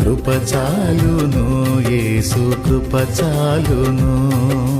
కృప చాలును యేసు కృప చాలును.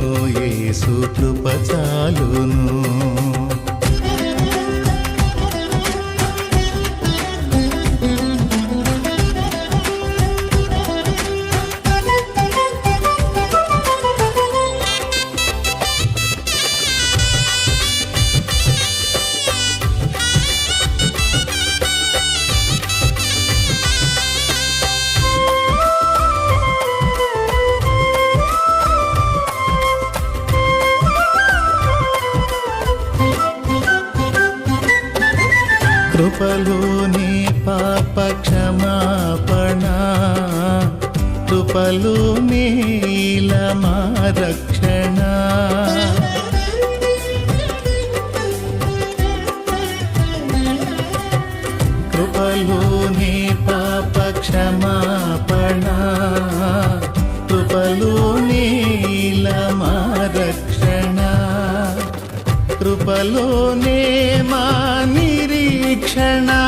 యేసు కృప చాలును. పాప క్షమాపణ నీల మా రక్షణ. కృపలోని పాప క్షమాపణ. కృపలోని నీల రక్షణ. కృపలోనే మా నిరీక్షణ.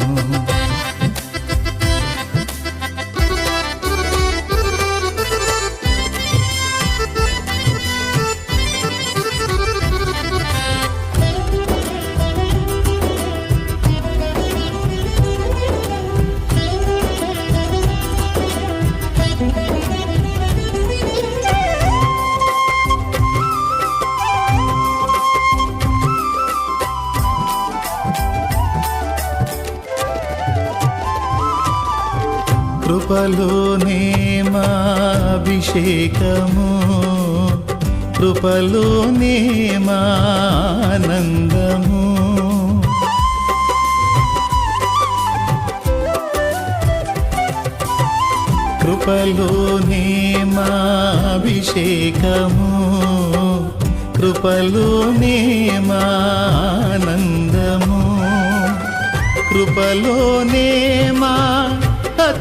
కృపలోనే మా అభిషేకము కృపలోనే మానందము కృపలోనే మా అభిషేకము కృపలోనే మానందము కృపలోనే మా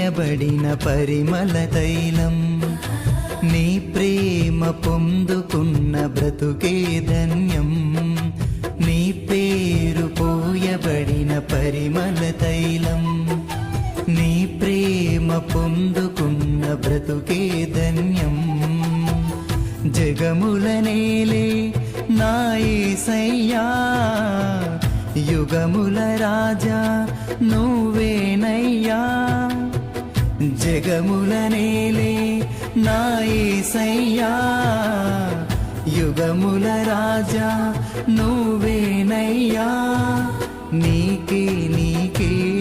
పోయబడిన పరిమళ తైలం. నీ ప్రేమ పొందుకున్న బ్రతుకే ధన్యం. నీ పేరు పోయబడిన పరిమళ తైలం. నీ ప్రేమ పొందుకున్న బ్రతుకే ధన్యం. జగముల నేలే నాయసయ్యా యుగముల రాజా నువ్వేనయ్యా. జగములనేలే నా యేసయ్యా యుగముల రాజా నువ్వేనయ్యా నీకే నీకే.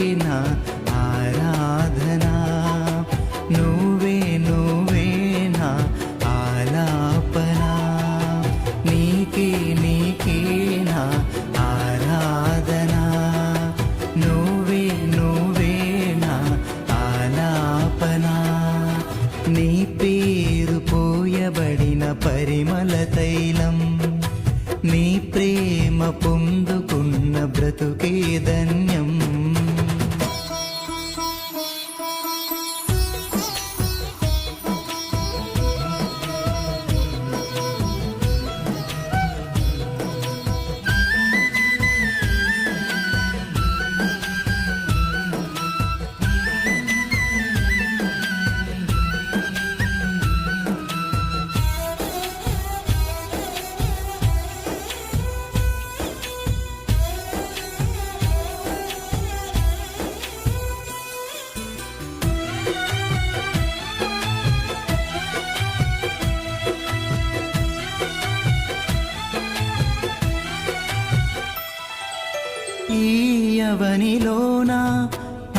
అవనిలోన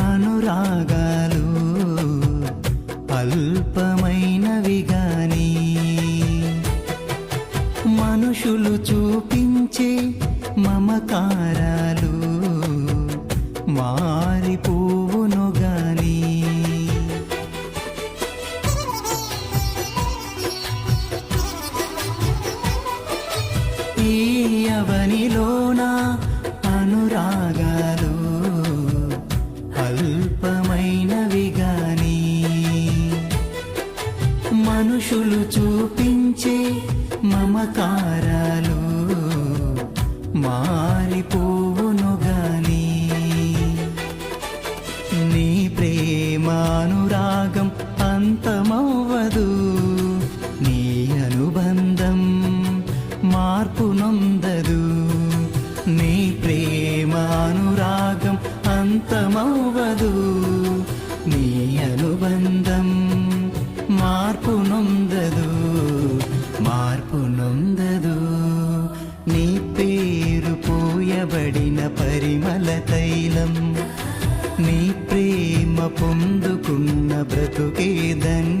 అనురాగాలు అల్పమైనవి గాని. మనుషులు చూపించే మమకారాలు మారిపో మనుషులు చూపించే మమకారాలు మారిపోవు పొందుకున్న బ్రతుకే ధన్యం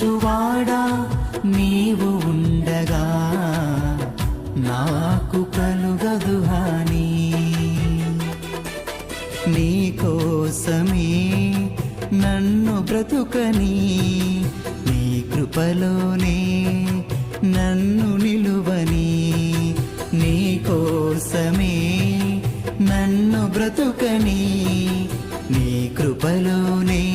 చూచువాడా నీవు ఉండగా నాకు కలుగదు హాని. నీ కోసమే నన్ను బ్రతుకని నీ కృపలోనే నన్ను నిలువని. నీ కోసమే నన్ను బ్రతుకని నీ కృపలోనే